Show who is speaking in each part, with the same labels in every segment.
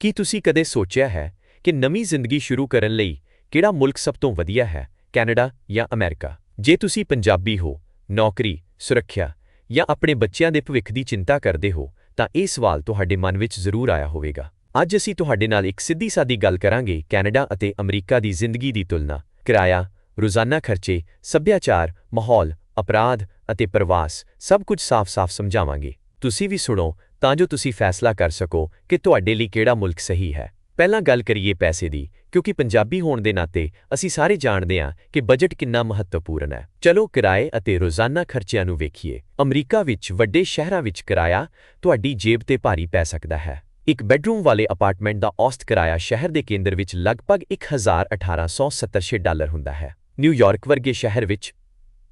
Speaker 1: ਕੀ ਤੁਸੀਂ ਕਦੇ ਸੋਚਿਆ ਹੈ ਕਿ ਨਵੀਂ ਜ਼ਿੰਦਗੀ ਸ਼ੁਰੂ ਕਰਨ ਲਈ ਕਿਹੜਾ ਮੁਲਕ ਸਭ ਤੋਂ ਵਧੀਆ ਹੈ, ਕੈਨੇਡਾ ਜਾਂ ਅਮਰੀਕਾ? ਜੇ ਤੁਸੀਂ ਪੰਜਾਬੀ ਹੋ, ਨੌਕਰੀ, ਸੁਰੱਖਿਆ ਜਾਂ ਆਪਣੇ ਬੱਚਿਆਂ ਦੇ ਭਵਿੱਖ ਦੀ ਚਿੰਤਾ ਕਰਦੇ ਹੋ, ਤਾਂ ਇਹ ਸਵਾਲ ਤੁਹਾਡੇ ਮਨ ਵਿੱਚ ਜ਼ਰੂਰ ਆਇਆ ਹੋਵੇਗਾ। ਅੱਜ ਅਸੀਂ ਤੁਹਾਡੇ ਨਾਲ ਇੱਕ ਸਿੱਧੀ-ਸਾਦੀ ਗੱਲ ਕਰਾਂਗੇ ਕੈਨੇਡਾ ਅਤੇ ਅਮਰੀਕਾ ਦੀ ਜ਼ਿੰਦਗੀ ਦੀ ਤੁਲਨਾ, ਕਿਰਾਇਆ, ਰੋਜ਼ਾਨਾ ਖਰਚੇ, ਸੱਭਿਆਚਾਰ, ਮਾਹੌਲ, ਅਪਰਾਧ ਅਤੇ ਪ੍ਰਵਾਸ, ਸਭ ਕੁਝ ਸਾਫ਼-ਸਾਫ਼ ਸਮਝਾਵਾਂਗੇ। ਤੁਸੀਂ ਵੀ ਸੁਣੋ ਤਾਂ ਜੋ ਤੁਸੀਂ ਫੈਸਲਾ ਕਰ ਸਕੋ ਕਿ ਤੁਹਾਡੇ ਲਈ ਕਿਹੜਾ ਮੁਲਕ ਸਹੀ ਹੈ। ਪਹਿਲਾਂ ਗੱਲ ਕਰੀਏ ਪੈਸੇ ਦੀ, ਕਿਉਂਕਿ ਪੰਜਾਬੀ ਹੋਣ ਦੇ ਨਾਤੇ ਅਸੀਂ ਸਾਰੇ ਜਾਣਦੇ ਹਾਂ ਕਿ ਬਜਟ ਕਿੰਨਾ ਮਹੱਤਵਪੂਰਨ ਹੈ। ਚਲੋ ਕਿਰਾਏ ਅਤੇ ਰੋਜ਼ਾਨਾ ਖਰਚਿਆਂ ਨੂੰ ਵੇਖੀਏ। ਅਮਰੀਕਾ ਵਿੱਚ ਵੱਡੇ ਸ਼ਹਿਰਾਂ ਵਿੱਚ ਕਿਰਾਇਆ ਤੁਹਾਡੀ ਜੇਬ ਤੇ ਭਾਰੀ ਪੈ ਸਕਦਾ ਹੈ। ਇੱਕ ਬੈਡਰੂਮ ਵਾਲੇ ਅਪਾਰਟਮੈਂਟ ਦਾ ਔਸਤ ਕਿਰਾਇਆ ਸ਼ਹਿਰ ਦੇ ਕੇਂਦਰ ਵਿੱਚ ਲਗਭਗ 1870 ਡਾਲਰ ਹੁੰਦਾ ਹੈ। ਨਿਊਯਾਰਕ ਵਰਗੇ ਸ਼ਹਿਰ ਵਿੱਚ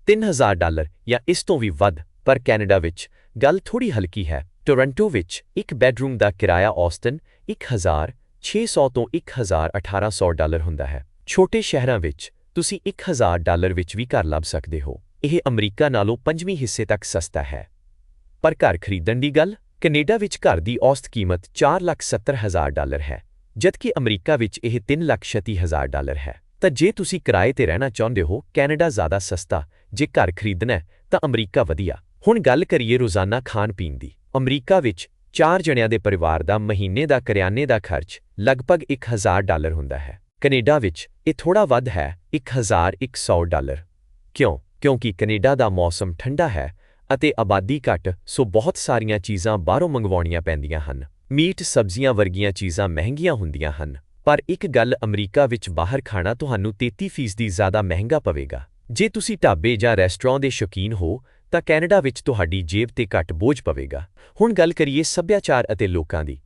Speaker 1: 3000 ਡਾਲਰ ਜਾਂ ਇਸ ਤੋਂ ਵੀ ਵੱਧ, ਪਰ ਕੈਨੇਡਾ ਵਿੱਚ ਗੱਲ ਥੋੜੀ ਹਲਕੀ ਹੈ। ਟੋਰਾਂਟੋ ਵਿੱਚ ਇੱਕ ਬੈੱਡਰੂਮ ਦਾ ਕਿਰਾਇਆ ਔਸਤਨ 1600 ਤੋਂ 1800 ਡਾਲਰ ਹੁੰਦਾ ਹੈ। ਛੋਟੇ ਸ਼ਹਿਰਾਂ ਵਿੱਚ ਤੁਸੀਂ 1000 ਡਾਲਰ ਵਿੱਚ ਵੀ ਘਰ ਲੱਭ ਸਕਦੇ ਹੋ। ਇਹ ਅਮਰੀਕਾ ਨਾਲੋਂ ਪੰਜਵੀਂ ਹਿੱਸੇ ਤੱਕ ਸਸਤਾ ਹੈ। ਪਰ ਘਰ ਖਰੀਦਣ ਦੀ ਗੱਲ, ਕੈਨੇਡਾ ਵਿੱਚ ਘਰ ਦੀ ਔਸਤ ਕੀਮਤ 470000 ਡਾਲਰ ਹੈ, ਜਦਕਿ ਅਮਰੀਕਾ ਵਿੱਚ ਇਹ 336000 ਡਾਲਰ ਹੈ। ਤਾਂ ਜੇ ਤੁਸੀਂ ਕਿਰਾਏ ਤੇ ਰਹਿਣਾ ਚਾਹੁੰਦੇ ਹੋ, ਕੈਨੇਡਾ ਜ਼ਿਆਦਾ ਸਸਤਾ, ਜੇ ਘਰ ਖਰੀਦਣਾ ਤਾਂ ਅਮਰੀਕਾ ਵਧੀਆ। ਹੁਣ ਗੱਲ ਕਰੀਏ ਰੋਜ਼ਾਨਾ ਖਾਣ ਪੀਣ ਦੀ। ਅਮਰੀਕਾ ਵਿੱਚ ਚਾਰ ਜਣਿਆਂ ਦੇ ਪਰਿਵਾਰ ਦਾ ਮਹੀਨੇ ਦਾ ਕਰਿਆਨੇ ਦਾ ਖਰਚ ਲਗਭਗ 1000 ਡਾਲਰ ਹੁੰਦਾ ਹੈ। ਕੈਨੇਡਾ ਵਿੱਚ ਇਹ ਥੋੜਾ ਵੱਧ ਹੈ 1100 ਡਾਲਰ। ਕਿਉਂ? ਕਿਉਂਕਿ ਕੈਨੇਡਾ ਦਾ ਮੌਸਮ ਠੰਡਾ ਹੈ ਅਤੇ ਆਬਾਦੀ ਘੱਟ, ਸੋ ਬਹੁਤ ਸਾਰੀਆਂ ਚੀਜ਼ਾਂ ਬਾਹਰੋਂ ਮੰਗਵਾਉਣੀਆਂ ਪੈਂਦੀਆਂ ਹਨ। ਮੀਟ ਸਬਜ਼ੀਆਂ ਵਰਗੀਆਂ ਚੀਜ਼ਾਂ ਮਹਿੰਗੀਆਂ ਹੁੰਦੀਆਂ ਹਨ। ਪਰ ਇੱਕ ਗੱਲ ਅਮਰੀਕਾ ਵਿੱਚ ਬਾਹਰ ਖਾਣਾ ਤੁਹਾਨੂੰ 33% ਜ਼ਿਆਦਾ ਮਹਿੰਗਾ ਪਵੇਗਾ। ਜੇ ਤੁਸੀਂ ਢਾਬੇ ਜਾਂ ਰੈਸਟੋਰੈਂਟ ਦੇ ਸ਼ੌਕੀਨ ਹੋ ਤਾਂ ਕੈਨੇਡਾ ਵਿੱਚ ਤੁਹਾਡੀ ਜੇਬ ਤੇ ਘੱਟ ਬੋਝ ਪਵੇਗਾ। ਹੁਣ ਗੱਲ ਕਰੀਏ ਸੱਭਿਆਚਾਰ ਅਤੇ ਲੋਕਾਂ ਦੀ।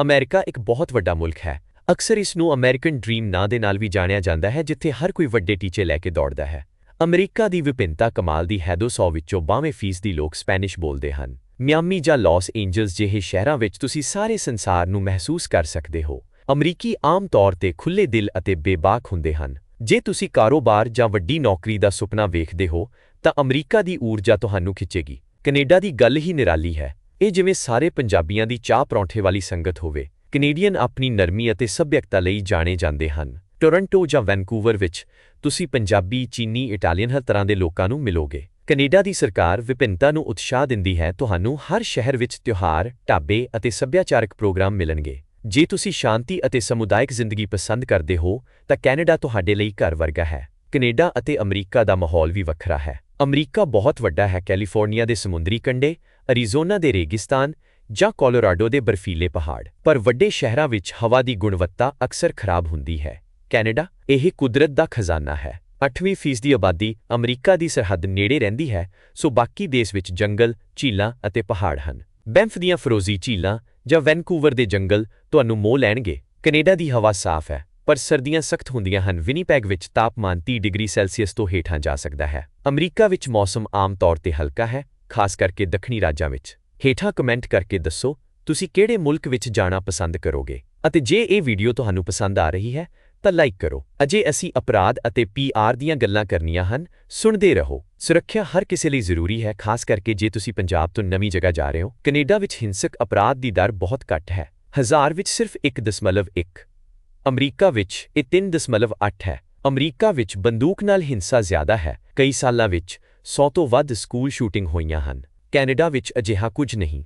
Speaker 1: ਅਮਰੀਕਾ ਇੱਕ ਬਹੁਤ ਵੱਡਾ ਮੁਲਕ ਹੈ। ਅਕਸਰ ਇਸ ਨੂੰ ਅਮਰੀਕਨ ਡ੍ਰੀਮ ਨਾਂ ਦੇ ਨਾਲ ਵੀ ਜਾਣਿਆ ਜਾਂਦਾ ਹੈ, ਜਿੱਥੇ ਹਰ ਕੋਈ ਵੱਡੇ ਟੀਚੇ ਲੈ ਕੇ ਦੌੜਦਾ ਹੈ। ਅਮਰੀਕਾ ਦੀ ਵਿਭਿੰਨਤਾ ਕਮਾਲ ਦੀ ਹੈ 200 ਵਿੱਚੋਂ 92% ਲੋਕ ਸਪੈਨਿਸ਼ ਬੋਲਦੇ ਹਨ। ਮਿਆਮੀ ਜਾਂ ਲਾਸ ਐਂਜਲਸ ਜਿਹੇ ਸ਼ਹਿਰਾਂ ਵਿੱਚ ਤੁਸੀਂ ਸਾਰੇ ਸੰਸਾਰ ਨੂੰ ਮਹਿਸੂਸ ਕਰ ਸਕਦੇ ਹੋ। ਅਮਰੀਕੀ ਆਮ ਤੌਰ ਤੇ ਖੁੱਲੇ ਦਿਲ ਅਤੇ ਬੇਬਾਕ ਹੁੰਦੇ ਹਨ। ਜੇ ਤੁਸੀਂ ਕਾਰੋਬਾਰ ਜਾਂ ਵੱਡੀ ਨੌਕਰੀ ਦਾ ਸੁਪਨਾ ਵੇਖਦੇ ਹੋ ਤਾਂ ਅਮਰੀਕਾ ਦੀ ਊਰਜਾ ਤੁਹਾਨੂੰ ਖਿੱਚੇਗੀ। ਕੈਨੇਡਾ ਦੀ ਗੱਲ ਹੀ ਨਿਰਾਲੀ ਹੈ। ਇਹ ਜਿਵੇਂ ਸਾਰੇ ਪੰਜਾਬੀਆਂ ਦੀ ਚਾਹ ਪਰੌਂਠੇ ਵਾਲੀ ਸੰਗਤ ਹੋਵੇ, ਕੈਨੇਡੀਅਨ ਆਪਣੀ ਨਰਮੀ ਅਤੇ ਸੱਭਿਅਕਤਾ ਲਈ ਜਾਣੇ ਜਾਂਦੇ ਹਨ। ਟੋਰਾਂਟੋ ਜਾਂ ਵੈਨਕੂਵਰ ਵਿੱਚ ਤੁਸੀਂ ਪੰਜਾਬੀ, ਚੀਨੀ, ਇਟਾਲੀਅਨ ਹਰ ਤਰ੍ਹਾਂ ਦੇ ਲੋਕਾਂ ਨੂੰ ਮਿਲੋਗੇ। ਕੈਨੇਡਾ ਦੀ ਸਰਕਾਰ ਵਿਭਿੰਨਤਾ ਨੂੰ ਉਤਸ਼ਾਹ ਦਿੰਦੀ ਹੈ, ਤੁਹਾਨੂੰ ਹਰ ਸ਼ਹਿਰ ਵਿੱਚ ਤਿਉਹਾਰ, ਢਾਬੇ ਅਤੇ ਸੱਭਿਆਚਾਰਕ ਪ੍ਰੋਗਰਾਮ ਮਿਲਣਗੇ। ਜੇ ਤੁਸੀਂ ਸ਼ਾਂਤੀ ਅਤੇ ਸਮੁਦਾਇਕ ਜ਼ਿੰਦਗੀ ਪਸੰਦ ਕਰਦੇ ਹੋ, ਤਾਂ ਕੈਨੇਡਾ ਤੁਹਾਡੇ ਲਈ ਘਰ ਵਰਗਾ ਹੈ। ਕੈਨੇਡਾ ਅਤੇ ਅਮਰੀਕਾ ਦਾ ਮਾਹੌਲ ਵੀ ਵੱਖਰਾ ਹੈ। ਅਮਰੀਕਾ ਬਹੁਤ ਵੱਡਾ ਹੈ, ਕੈਲੀਫੋਰਨੀਆ ਦੇ ਸਮੁੰਦਰੀ ਕੰਢੇ, ਅਰੀਜ਼ੋਨਾ ਦੇ ਰੇਗਿਸਤਾਨ ਜਾਂ ਕੋਲੋਰਾਡੋ ਦੇ ਬਰਫੀਲੇ ਪਹਾੜ। ਪਰ ਵੱਡੇ ਸ਼ਹਿਰਾਂ ਵਿੱਚ ਹਵਾ ਦੀ ਗੁਣਵੱਤਾ ਅਕਸਰ ਖਰਾਬ ਹੁੰਦੀ ਹੈ। ਕੈਨੇਡਾ ਇਹ ਕੁਦਰਤ ਦਾ ਖਜ਼ਾਨਾ ਹੈ। 8ਵੀਂ ਫੀਸਦੀ ਆਬਾਦੀ ਅਮਰੀਕਾ ਦੀ ਸਰਹੱਦ ਨੇੜੇ ਰਹਿੰਦੀ ਹੈ, ਸੋ ਬਾਕੀ ਦੇਸ਼ ਵਿੱਚ ਜੰਗਲ, ਝੀਲਾਂ ਅਤੇ ਪਹਾੜ ਹਨ। ਬੈਂਫ ਦੀਆਂ ਫਰੋਜ਼ੀ ਝੀਲਾਂ ਜਾਂ ਵੈਨਕੂਵਰ ਦੇ ਜੰਗਲ ਤੁਹਾਨੂੰ ਮੋਹ ਲੈਣਗੇ। ਕੈਨੇਡਾ ਦੀ ਹਵਾ ਸਾਫ਼ ਹੈ। ਪਰ ਸਰਦੀਆਂ ਸਖਤ ਹੁੰਦੀਆਂ ਹਨ। ਵਿਨੀਪੈਗ ਵਿੱਚ ਤਾਪਮਾਨ 30 ਡਿਗਰੀ ਸੈਲਸੀਅਸ ਤੋਂ ਹੇਠਾਂ ਜਾ ਸਕਦਾ ਹੈ। ਅਮਰੀਕਾ ਵਿੱਚ ਮੌਸਮ ਆਮ ਤੌਰ ਤੇ ਹਲਕਾ ਹੈ, ਖਾਸ ਕਰਕੇ ਦੱਖਣੀ ਰਾਜਾਂ ਵਿੱਚ। ਹੇਠਾਂ ਕਮੈਂਟ ਕਰਕੇ ਦੱਸੋ, ਤੁਸੀਂ ਕਿਹੜੇ ਮੁਲਕ ਵਿੱਚ ਜਾਣਾ ਪਸੰਦ ਕਰੋਗੇ? ਅਤੇ ਜੇ ਇਹ ਵੀਡੀਓ ਤੁਹਾਨੂੰ ਪਸੰਦ ਆ ਰਹੀ ਹੈ, ਤਾਂ ਲਾਈਕ ਕਰੋ। ਅਜੇ ਅਸੀਂ ਅਪਰਾਧ ਅਤੇ ਪੀਆਰ ਦੀਆਂ ਗੱਲਾਂ ਕਰਨੀਆਂ ਹਨ, ਸੁਣਦੇ ਰਹੋ। ਸੁਰੱਖਿਆ ਹਰ ਕਿਸੇ ਲਈ ਜ਼ਰੂਰੀ ਹੈ, ਖਾਸ ਕਰਕੇ ਜੇ ਤੁਸੀਂ ਪੰਜਾਬ ਤੋਂ ਨਵੀਂ ਜਗ੍ਹਾ ਜਾ ਰਹੇ ਹੋ। ਕੈਨੇਡਾ ਵਿੱਚ ਹਿੰਸਕ ਅਪਰਾਧ ਦੀ ਦਰ ਬਹੁਤ ਘੱਟ ਹੈ। ਹਜ਼ਾਰ ਵਿੱਚ ਸਿਰਫ 1.1 ਅਮਰੀਕਾ ਵਿੱਚ ਇਹ 3.8 ਹੈ। ਅਮਰੀਕਾ ਵਿੱਚ ਬੰਦੂਕ ਨਾਲ ਹਿੰਸਾ ਜ਼ਿਆਦਾ ਹੈ। ਕਈ ਸਾਲਾਂ ਵਿੱਚ 100 ਤੋਂ ਵੱਧ ਸਕੂਲ ਸ਼ੂਟਿੰਗ ਹੋਈਆਂ ਹਨ। ਕੈਨੇਡਾ ਵਿੱਚ ਅਜਿਹਾ ਕੁਝ ਨਹੀਂ।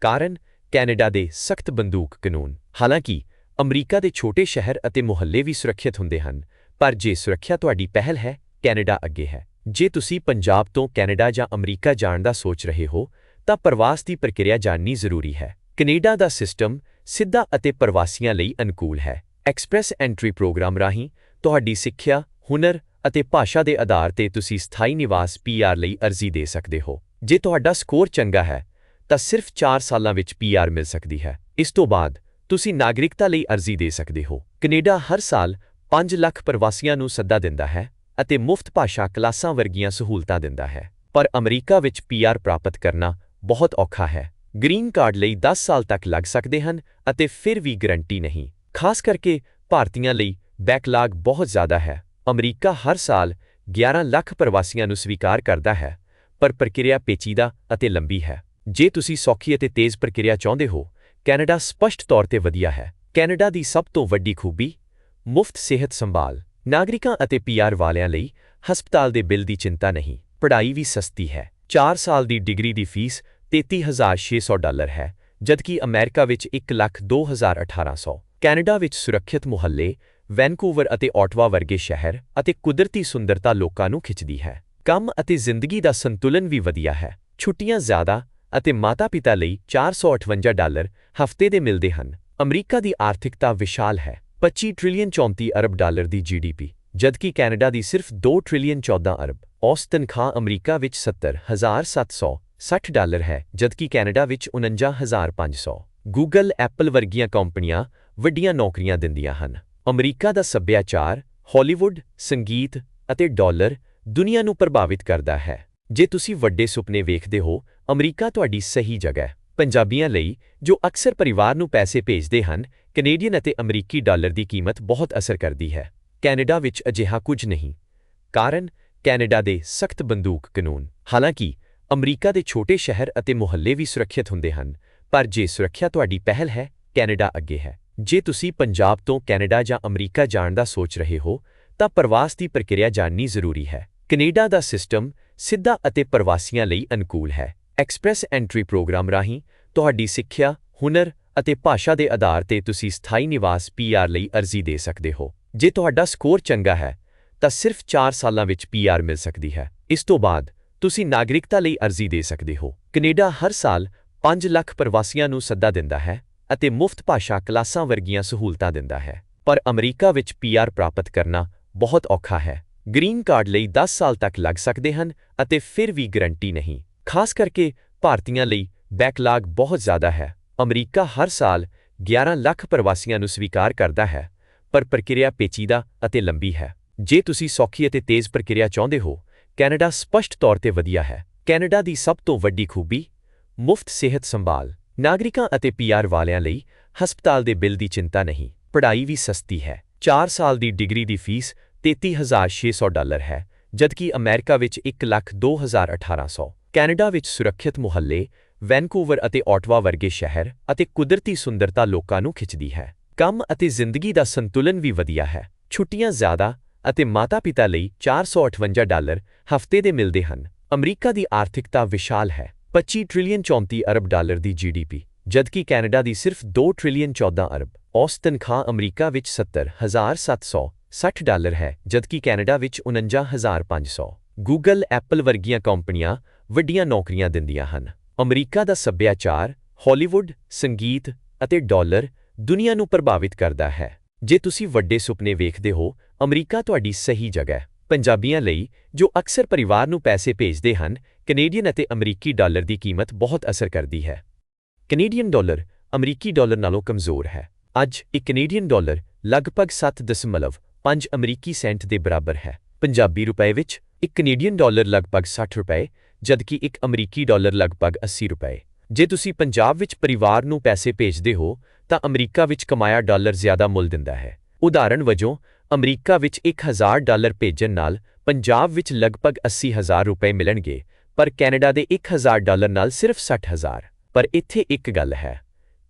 Speaker 1: ਕਾਰਨ, ਕੈਨੇਡਾ ਦੇ ਸਖਤ ਬੰਦੂਕ ਕਾਨੂੰਨ। ਹਾਲਾਂਕਿ, ਅਮਰੀਕਾ ਦੇ ਛੋਟੇ ਸ਼ਹਿਰ ਅਤੇ ਮੁਹੱਲੇ ਵੀ ਸੁਰੱਖਿਅਤ ਹੁੰਦੇ ਹਨ। ਪਰ ਜੇ ਸੁਰੱਖਿਆ ਤੁਹਾਡੀ ਪਹਿਲ ਹੈ, ਕੈਨੇਡਾ ਅੱਗੇ ਹੈ। ਜੇ ਤੁਸੀਂ ਪੰਜਾਬ ਤੋਂ ਕੈਨੇਡਾ ਜਾਂ ਅਮਰੀਕਾ ਜਾਣ ਦਾ ਸੋਚ ਰਹੇ ਹੋ, ਤਾਂ ਪ੍ਰਵਾਸ ਦੀ ਪ੍ਰਕਿਰਿਆ ਜਾਣਨੀ ਜ਼ਰੂਰੀ ਹੈ। ਕੈਨੇਡਾ ਦਾ ਸਿਸਟਮ ਸਿੱਧਾ ਅਤੇ ਪ੍ਰਵਾਸੀਆਂ ਲਈ ਅਨੁਕੂਲ ਹੈ। ਐਕਸਪ੍ਰੈਸ ਐਂਟਰੀ ਪ੍ਰੋਗਰਾਮ ਰਾਹੀਂ ਤੁਹਾਡੀ ਸਿੱਖਿਆ, ਹੁਨਰ ਅਤੇ ਭਾਸ਼ਾ ਦੇ ਆਧਾਰ ਤੇ ਤੁਸੀਂ ਸਥਾਈ ਨਿਵਾਸ ਪੀਆਰ ਲਈ ਅਰਜ਼ੀ ਦੇ ਸਕਦੇ ਹੋ। ਜੇ ਤੁਹਾਡਾ ਸਕੋਰ ਚੰਗਾ ਹੈ, ਤਾਂ ਸਿਰਫ 4 ਸਾਲਾਂ ਵਿੱਚ ਪੀਆਰ ਮਿਲ ਸਕਦੀ ਹੈ। ਇਸ ਤੋਂ ਬਾਅਦ, ਤੁਸੀਂ ਨਾਗਰਿਕਤਾ ਲਈ ਅਰਜ਼ੀ ਦੇ ਸਕਦੇ ਹੋ। ਕੈਨੇਡਾ ਹਰ ਸਾਲ 5 ਲੱਖ ਪ੍ਰਵਾਸੀਆਂ ਨੂੰ ਸੱਦਾ ਦਿੰਦਾ ਹੈ ਅਤੇ ਮੁਫਤ ਭਾਸ਼ਾ ਕਲਾਸਾਂ ਵਰਗੀਆਂ ਸਹੂਲਤਾਂ ਦਿੰਦਾ ਹੈ। ਪਰ ਅਮਰੀਕਾ ਵਿੱਚ ਪੀਆਰ ਪ੍ਰਾਪਤ ਕਰਨਾ ਬਹੁਤ ਔਖਾ ਹੈ। ਗ੍ਰੀਨ ਕਾਰਡ ਲਈ 10 ਸਾਲ ਤੱਕ ਲੱਗ ਸਕਦੇ ਹਨ ਅਤੇ ਫਿਰ ਵੀ ਗਰੰਟੀ ਨਹੀਂ। ਖਾਸ ਕਰਕੇ ਭਾਰਤੀਆਂ ਲਈ ਬੈਕਲਾਗ ਬਹੁਤ ਜ਼ਿਆਦਾ ਹੈ। ਅਮਰੀਕਾ ਹਰ ਸਾਲ 11 ਲੱਖ ਪ੍ਰਵਾਸੀਆਂ ਨੂੰ ਸਵੀਕਾਰ ਕਰਦਾ ਹੈ, ਪਰ ਪ੍ਰਕਿਰਿਆ ਪੇਚੀਦਾ ਅਤੇ ਲੰਬੀ ਹੈ। ਜੇ ਤੁਸੀਂ ਸੌਖੀ ਅਤੇ ਤੇਜ਼ ਪ੍ਰਕਿਰਿਆ ਚਾਹੁੰਦੇ ਹੋ, ਕੈਨੇਡਾ ਸਪਸ਼ਟ ਤੌਰ ਤੇ ਵਧੀਆ ਹੈ। ਕੈਨੇਡਾ ਦੀ ਸਭ ਤੋਂ ਵੱਡੀ ਖੂਬੀ, ਮੁਫਤ ਸਿਹਤ ਸੰਭਾਲ। ਨਾਗਰਿਕਾਂ ਅਤੇ ਪੀਆਰ ਵਾਲਿਆਂ ਲਈ ਹਸਪਤਾਲ ਦੇ ਬਿੱਲ ਦੀ ਚਿੰਤਾ ਨਹੀਂ, ਪੜ੍ਹਾਈ ਵੀ ਸਸਤੀ ਹੈ। 4 ਸਾਲ ਦੀ ਡਿਗਰੀ ਦੀ ਫੀਸ 33600 ਡਾਲਰ ਹੈ, ਜਦਕਿ ਅਮਰੀਕਾ ਵਿੱਚ 102800 ਕੈਨੇਡਾ ਵਿੱਚ ਸੁਰੱਖਿਅਤ ਮੁਹੱਲੇ, ਵੈਨਕੂਵਰ ਅਤੇ ਆਟਵਾ ਵਰਗੇ ਸ਼ਹਿਰ ਅਤੇ ਕੁਦਰਤੀ ਸੁੰਦਰਤਾ ਲੋਕਾਂ ਨੂੰ ਖਿੱਚਦੀ ਹੈ। ਕੰਮ ਅਤੇ ਜ਼ਿੰਦਗੀ ਦਾ ਸੰਤੁਲਨ ਵੀ ਵਧੀਆ ਹੈ। ਛੁੱਟੀਆਂ ਜ਼ਿਆਦਾ ਅਤੇ ਮਾਤਾ-ਪਿਤਾ ਲਈ 458 ਡਾਲਰ ਹਫ਼ਤੇ ਦੇ ਮਿਲਦੇ ਹਨ। ਅਮਰੀਕਾ ਦੀ ਆਰਥਿਕਤਾ ਵਿਸ਼ਾਲ ਹੈ। 25 ਟ੍ਰਿਲੀਅਨ 34 ਅਰਬ ਡਾਲਰ ਦੀ ਜੀਡੀਪੀ, ਜਦਕਿ ਕੈਨੇਡਾ ਦੀ ਸਿਰਫ 2 ਟ੍ਰਿਲੀਅਨ 14 ਅਰਬ ਔਸਤ ਤਨਖਾਹ ਅਮਰੀਕਾ ਵਿੱਚ 70760 ਡਾਲਰ ਹੈ, ਜਦਕਿ ਕੈਨੇਡਾ ਵਿੱਚ 49500 ਗੂਗਲ, ਐਪਲ ਵਰਗੀਆਂ ਕੰਪਨੀਆਂ ਵੱਡੀਆਂ ਨੌਕਰੀਆਂ ਦਿੰਦੀਆਂ ਹਨ। ਅਮਰੀਕਾ ਦਾ ਸੱਭਿਆਚਾਰ ਹਾਲੀਵੁੱਡ, ਸੰਗੀਤ ਅਤੇ ਡਾਲਰ ਦੁਨੀਆ ਨੂੰ ਪ੍ਰਭਾਵਿਤ ਕਰਦਾ ਹੈ। ਜੇ ਤੁਸੀਂ ਵੱਡੇ ਸੁਪਨੇ ਵੇਖਦੇ ਹੋ, ਅਮਰੀਕਾ ਤੁਹਾਡੀ ਸਹੀ ਜਗ੍ਹਾ ਹੈ। ਪੰਜਾਬੀਆਂ ਲਈ, ਜੋ ਅਕਸਰ ਪਰਿਵਾਰ ਨੂੰ ਪੈਸੇ ਭੇਜਦੇ ਹਨ, ਕੈਨੇਡੀਅਨ ਅਤੇ ਅਮਰੀਕੀ ਡਾਲਰ ਦੀ ਕੀਮਤ ਬਹੁਤ ਅਸਰ ਕਰਦੀ ਹੈ। ਕੈਨੇਡਾ ਵਿੱਚ ਅਜਿਹਾ ਕੁਝ ਨਹੀਂ, ਕਾਰਨ ਕੈਨੇਡਾ ਦੇ ਸਖਤ ਬੰਦੂਕ ਕਾਨੂੰਨ। ਹਾਲਾਂਕਿ, ਅਮਰੀਕਾ ਦੇ ਛੋਟੇ ਸ਼ਹਿਰ ਅਤੇ ਮੁਹੱਲੇ ਵੀ ਸੁਰੱਖਿਅਤ ਹੁੰਦੇ ਹਨ, ਪਰ ਜੇ ਸੁਰੱਖਿਆ ਤੁਹਾਡੀ ਪਹਿਲ ਹੈ, ਕੈਨੇਡਾ ਅੱਗੇ ਹੈ। ਜੇ ਤੁਸੀਂ ਪੰਜਾਬ ਤੋਂ ਕੈਨੇਡਾ ਜਾਂ ਅਮਰੀਕਾ ਜਾਣ ਦਾ ਸੋਚ ਰਹੇ ਹੋ, ਤਾਂ ਪ੍ਰਵਾਸ ਦੀ ਪ੍ਰਕਿਰਿਆ ਜਾਣਨੀ ਜ਼ਰੂਰੀ ਹੈ। ਕੈਨੇਡਾ ਦਾ ਸਿਸਟਮ ਸਿੱਧਾ ਅਤੇ ਪ੍ਰਵਾਸੀਆਂ ਲਈ ਅਨੁਕੂਲ ਹੈ। ਐਕਸਪ੍ਰੈਸ ਐਂਟਰੀ ਪ੍ਰੋਗਰਾਮ ਰਾਹੀਂ ਤੁਹਾਡੀ ਸਿੱਖਿਆ, ਹੁਨਰ ਅਤੇ ਭਾਸ਼ਾ ਦੇ ਆਧਾਰ ਤੇ ਤੁਸੀਂ ਸਥਾਈ ਨਿਵਾਸ ਪੀਆਰ ਲਈ ਅਰਜ਼ੀ ਦੇ ਸਕਦੇ ਹੋ। ਜੇ ਤੁਹਾਡਾ ਸਕੋਰ ਚੰਗਾ ਹੈ, ਤਾਂ ਸਿਰਫ 4 ਸਾਲਾਂ ਵਿੱਚ ਪੀਆਰ ਮਿਲ ਸਕਦੀ ਹੈ। ਇਸ ਤੋਂ ਬਾਅਦ ਤੁਸੀਂ ਨਾਗਰਿਕਤਾ ਲਈ ਅਰਜ਼ੀ ਦੇ ਸਕਦੇ ਹੋ। ਕੈਨੇਡਾ ਹਰ ਸਾਲ 5 ਲੱਖ ਪ੍ਰਵਾਸੀਆਂ ਨੂੰ ਸੱਦਾ ਦਿੰਦਾ ਹੈ। ਅਤੇ ਮੁਫਤ ਭਾਸ਼ਾ ਕਲਾਸਾਂ ਵਰਗੀਆਂ ਸਹੂਲਤਾਂ ਦਿੰਦਾ ਹੈ। ਪਰ ਅਮਰੀਕਾ ਵਿੱਚ ਪੀਆਰ ਪ੍ਰਾਪਤ ਕਰਨਾ ਬਹੁਤ ਔਖਾ ਹੈ। ਗ੍ਰੀਨ ਕਾਰਡ ਲਈ 10 ਸਾਲ ਤੱਕ ਲੱਗ ਸਕਦੇ ਹਨ ਅਤੇ ਫਿਰ ਵੀ ਗਰੰਟੀ ਨਹੀਂ। ਖਾਸ ਕਰਕੇ ਭਾਰਤੀਆਂ ਲਈ ਬੈਕਲਾਗ ਬਹੁਤ ਜ਼ਿਆਦਾ ਹੈ। ਅਮਰੀਕਾ ਹਰ ਸਾਲ 11 ਲੱਖ ਪ੍ਰਵਾਸੀਆਂ ਨੂੰ ਸਵੀਕਾਰ ਕਰਦਾ ਹੈ, ਪਰ ਪ੍ਰਕਿਰਿਆ ਪੇਚੀਦਾ ਅਤੇ ਲੰਬੀ ਹੈ। ਜੇ ਤੁਸੀਂ ਸੌਖੀ ਅਤੇ ਤੇਜ਼ ਪ੍ਰਕਿਰਿਆ ਚਾਹੁੰਦੇ ਹੋ, ਕੈਨੇਡਾ ਸਪਸ਼ਟ ਤੌਰ ਤੇ ਵਧੀਆ ਹੈ। ਕੈਨੇਡਾ ਦੀ ਸਭ ਤੋਂ ਵੱਡੀ ਖੂਬੀ ਮੁਫਤ ਸਿਹਤ ਸੰਭਾਲ। ਨਾਗਰਿਕਾਂ ਅਤੇ ਪੀਆਰ ਵਾਲਿਆਂ ਲਈ ਹਸਪਤਾਲ ਦੇ ਬਿੱਲ ਦੀ ਚਿੰਤਾ ਨਹੀਂ, ਪੜ੍ਹਾਈ ਵੀ ਸਸਤੀ ਹੈ। 4 ਸਾਲ ਦੀ ਡਿਗਰੀ ਦੀ ਫੀਸ 33600 ਡਾਲਰ ਹੈ, ਜਦਕਿ ਅਮਰੀਕਾ ਵਿੱਚ 102800 ਕੈਨੇਡਾ ਵਿੱਚ ਸੁਰੱਖਿਅਤ ਮੁਹੱਲੇ, ਵੈਨਕੂਵਰ ਅਤੇ ਆਟਵਾ ਵਰਗੇ ਸ਼ਹਿਰ ਅਤੇ ਕੁਦਰਤੀ ਸੁੰਦਰਤਾ ਲੋਕਾਂ ਨੂੰ ਖਿੱਚਦੀ ਹੈ। ਕੰਮ ਅਤੇ ਜ਼ਿੰਦਗੀ ਦਾ ਸੰਤੁਲਨ ਵੀ ਵਧੀਆ ਹੈ। ਛੁੱਟੀਆਂ ਜ਼ਿਆਦਾ ਅਤੇ ਮਾਤਾ-ਪਿਤਾ ਲਈ 458 ਡਾਲਰ ਹਫ਼ਤੇ ਦੇ ਮਿਲਦੇ ਹਨ। ਅਮਰੀਕਾ ਦੀ ਆਰਥਿਕਤਾ ਵਿਸ਼ਾਲ ਹੈ। 25 ਟ੍ਰਿਲੀਅਨ 34 ਅਰਬ ਡਾਲਰ ਦੀ ਜੀਡੀਪੀ ਜਦਕਿ ਕੈਨੇਡਾ ਦੀ ਸਿਰਫ 2 ਟ੍ਰਿਲੀਅਨ 14 ਅਰਬ ਔਸਤ ਤਨਖਾਹ ਅਮਰੀਕਾ ਵਿੱਚ 70760 ਡਾਲਰ ਹੈ, ਜਦਕਿ ਕੈਨੇਡਾ ਵਿੱਚ 49500 ਗੂਗਲ ਐਪਲ ਵਰਗੀਆਂ ਕੰਪਨੀਆਂ ਵੱਡੀਆਂ ਨੌਕਰੀਆਂ ਦਿੰਦੀਆਂ ਹਨ। ਅਮਰੀਕਾ ਦਾ ਸੱਭਿਆਚਾਰ ਹਾਲੀਵੁੱਡ ਸੰਗੀਤ ਅਤੇ ਡਾਲਰ ਦੁਨੀਆ ਨੂੰ ਪ੍ਰਭਾਵਿਤ ਕਰਦਾ ਹੈ। ਜੇ ਤੁਸੀਂ ਵੱਡੇ ਸੁਪਨੇ ਵੇਖਦੇ ਹੋ, ਅਮਰੀਕਾ ਤੁਹਾਡੀ ਸਹੀ ਜਗ੍ਹਾ ਹੈ। ਪੰਜਾਬੀਆਂ ਲਈ, ਜੋ ਅਕਸਰ ਪਰਿਵਾਰ ਨੂੰ ਪੈਸੇ ਭੇਜਦੇ ਹਨ, ਕੈਨੇਡੀਅਨ ਅਤੇ ਅਮਰੀਕੀ ਡਾਲਰ ਦੀ ਕੀਮਤ ਬਹੁਤ ਅਸਰ ਕਰਦੀ ਹੈ। ਕੈਨੇਡੀਅਨ ਡਾਲਰ, ਅਮਰੀਕੀ ਡਾਲਰ ਨਾਲੋਂ ਕਮਜ਼ੋਰ ਹੈ। ਅੱਜ ਇੱਕ ਕੈਨੇਡੀਅਨ ਡਾਲਰ ਲਗਭਗ 7.5 ਅਮਰੀਕੀ ਸੈਂਟ ਦੇ ਬਰਾਬਰ ਹੈ। ਪੰਜਾਬੀ ਰੁਪਏ ਵਿੱਚ ਇੱਕ ਕੈਨੇਡੀਅਨ ਡਾਲਰ ਲਗਭਗ 60 ਰੁਪਏ, ਜਦਕਿ ਇੱਕ ਅਮਰੀਕੀ ਡਾਲਰ ਲਗਭਗ 80 ਰੁਪਏ। ਜੇ ਤੁਸੀਂ ਪੰਜਾਬ ਵਿੱਚ ਪਰਿਵਾਰ ਨੂੰ ਪੈਸੇ ਭੇਜਦੇ ਹੋ, ਤਾਂ ਅਮਰੀਕਾ ਵਿੱਚ ਕਮਾਇਆ ਡਾਲਰ ਜ਼ਿਆਦਾ ਮੁੱਲ ਦਿੰਦਾ ਹੈ। ਉਦਾਹਰਣ ਵਜੋਂ ਅਮਰੀਕਾ ਵਿੱਚ 1000 ਡਾਲਰ ਭੇਜਣ ਨਾਲ ਪੰਜਾਬ ਵਿੱਚ ਲਗਭਗ 80000 ਰੁਪਏ ਮਿਲਣਗੇ, ਪਰ ਕੈਨੇਡਾ ਦੇ 1000 ਡਾਲਰ ਨਾਲ ਸਿਰਫ 60000 ਪਰ ਇੱਥੇ ਇੱਕ ਗੱਲ ਹੈ,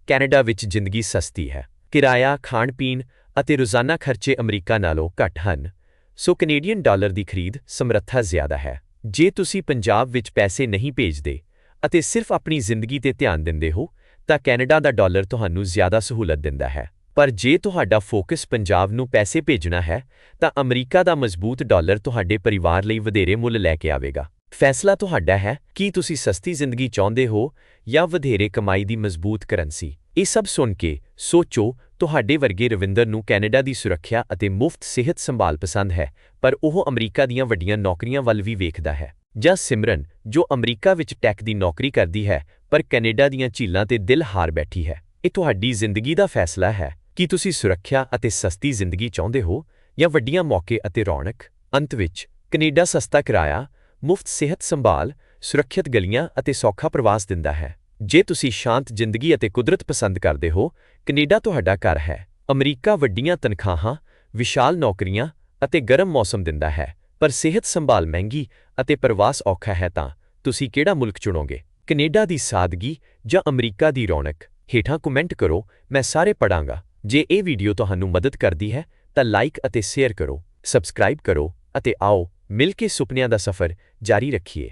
Speaker 1: ਕੈਨੇਡਾ ਵਿੱਚ ਜ਼ਿੰਦਗੀ ਸਸਤੀ ਹੈ। ਕਿਰਾਇਆ ਖਾਣ ਪੀਣ ਅਤੇ ਰੋਜ਼ਾਨਾ ਖਰਚੇ ਅਮਰੀਕਾ ਨਾਲੋਂ ਘੱਟ ਹਨ, ਸੋ ਕੈਨੇਡੀਅਨ ਡਾਲਰ ਦੀ ਖਰੀਦ ਸਮਰੱਥਾ ਜ਼ਿਆਦਾ ਹੈ। ਜੇ ਤੁਸੀਂ ਪੰਜਾਬ ਵਿੱਚ ਪੈਸੇ ਨਹੀਂ ਭੇਜਦੇ ਅਤੇ ਸਿਰਫ ਆਪਣੀ ਜ਼ਿੰਦਗੀ ਤੇ ਧਿਆਨ ਦਿੰਦੇ ਹੋ, ਤਾਂ ਕੈਨੇਡਾ ਦਾ ਡਾਲਰ ਤੁਹਾਨੂੰ ਜ਼ਿਆਦਾ ਸਹੂਲਤ ਦਿੰਦਾ ਹੈ। ਪਰ ਜੇ ਤੁਹਾਡਾ ਫੋਕਸ ਪੰਜਾਬ ਨੂੰ ਪੈਸੇ ਭੇਜਣਾ ਹੈ, ਤਾਂ ਅਮਰੀਕਾ ਦਾ ਮਜ਼ਬੂਤ ਡਾਲਰ ਤੁਹਾਡੇ ਪਰਿਵਾਰ ਲਈ ਵਧੇਰੇ ਮੁੱਲ ਲੈ ਕੇ ਆਵੇਗਾ। ਫੈਸਲਾ ਤੁਹਾਡਾ ਹੈ, ਕਿ ਤੁਸੀਂ ਸਸਤੀ ਜ਼ਿੰਦਗੀ ਚਾਹੁੰਦੇ ਹੋ, ਜਾਂ ਵਧੇਰੇ ਕਮਾਈ ਦੀ ਮਜ਼ਬੂਤ ਕਰੰਸੀ? ਇਹ ਸਭ ਸੁਣ ਕੇ ਸੋਚੋ, ਤੁਹਾਡੇ ਵਰਗੇ ਰਵਿੰਦਰ ਨੂੰ ਕੈਨੇਡਾ ਦੀ ਸੁਰੱਖਿਆ ਅਤੇ ਮੁਫਤ ਸਿਹਤ ਸੰਭਾਲ ਪਸੰਦ ਹੈ, ਪਰ ਉਹ ਅਮਰੀਕਾ ਦੀਆਂ ਵੱਡੀਆਂ ਨੌਕਰੀਆਂ ਵੱਲ ਵੀ ਵੇਖਦਾ ਹੈ। ਜਾਂ ਸਿਮਰਨ, ਜੋ ਅਮਰੀਕਾ ਵਿੱਚ ਟੈਕ ਦੀ ਨੌਕਰੀ ਕਰਦੀ ਹੈ, ਪਰ ਕੈਨੇਡਾ ਦੀਆਂ ਝੀਲਾਂ ਤੇ ਦਿਲ ਹਾਰ ਬੈਠੀ ਹੈ। ਇਹ ਤੁਹਾਡੀ ਜ਼ਿੰਦਗੀ ਦਾ ਫੈਸਲਾ ਹੈ। ਕੀ ਤੁਸੀਂ ਸੁਰੱਖਿਆ ਅਤੇ ਸਸਤੀ ਜ਼ਿੰਦਗੀ ਚਾਹੁੰਦੇ ਹੋ ਜਾਂ ਵੱਡੀਆਂ ਮੌਕੇ ਅਤੇ ਰੌਣਕ? ਅੰਤ ਵਿੱਚ, ਕੈਨੇਡਾ ਸਸਤਾ ਕਿਰਾਇਆ, ਮੁਫਤ ਸਿਹਤ ਸੰਭਾਲ, ਸੁਰੱਖਿਅਤ ਗਲੀਆਂ ਅਤੇ ਸੌਖਾ ਪ੍ਰਵਾਸ ਦਿੰਦਾ ਹੈ। ਜੇ ਤੁਸੀਂ ਸ਼ਾਂਤ ਜ਼ਿੰਦਗੀ ਅਤੇ ਕੁਦਰਤ ਪਸੰਦ ਕਰਦੇ ਹੋ, ਕੈਨੇਡਾ ਤੁਹਾਡਾ ਘਰ ਹੈ। ਅਮਰੀਕਾ ਵੱਡੀਆਂ ਤਨਖਾਹਾਂ, ਵਿਸ਼ਾਲ ਨੌਕਰੀਆਂ ਅਤੇ ਗਰਮ ਮੌਸਮ ਦਿੰਦਾ ਹੈ। ਪਰ ਸਿਹਤ ਸੰਭਾਲ ਮਹਿੰਗੀ ਅਤੇ ਪ੍ਰਵਾਸ ਔਖਾ ਹੈ ਤਾਂ ਤੁਸੀਂ ਕਿਹੜਾ ਮੁਲਕ ਚੁਣੋਗੇ? ਕੈਨੇਡਾ ਦੀ ਸਾਦਗੀ ਜਾਂ ਅਮਰੀਕਾ ਦੀ ਰੌਣਕ? ਹੇਠਾਂ ਕਮੈਂਟ ਕਰੋ, ਮੈਂ ਸਾਰੇ ਪੜਾਂਗਾ ਜੇ ਇਹ ਵੀਡੀਓ ਤੁਹਾਨੂੰ ਮਦਦ ਕਰਦੀ ਹੈ, ਤਾਂ ਲਾਈਕ ਅਤੇ ਸ਼ੇਅਰ ਕਰੋ, ਸਬਸਕ੍ਰਾਈਬ ਕਰੋ ਅਤੇ ਆਓ ਮਿਲ ਕੇ ਸੁਪਨਿਆਂ ਦਾ ਸਫ਼ਰ ਜਾਰੀ ਰੱਖੀਏ।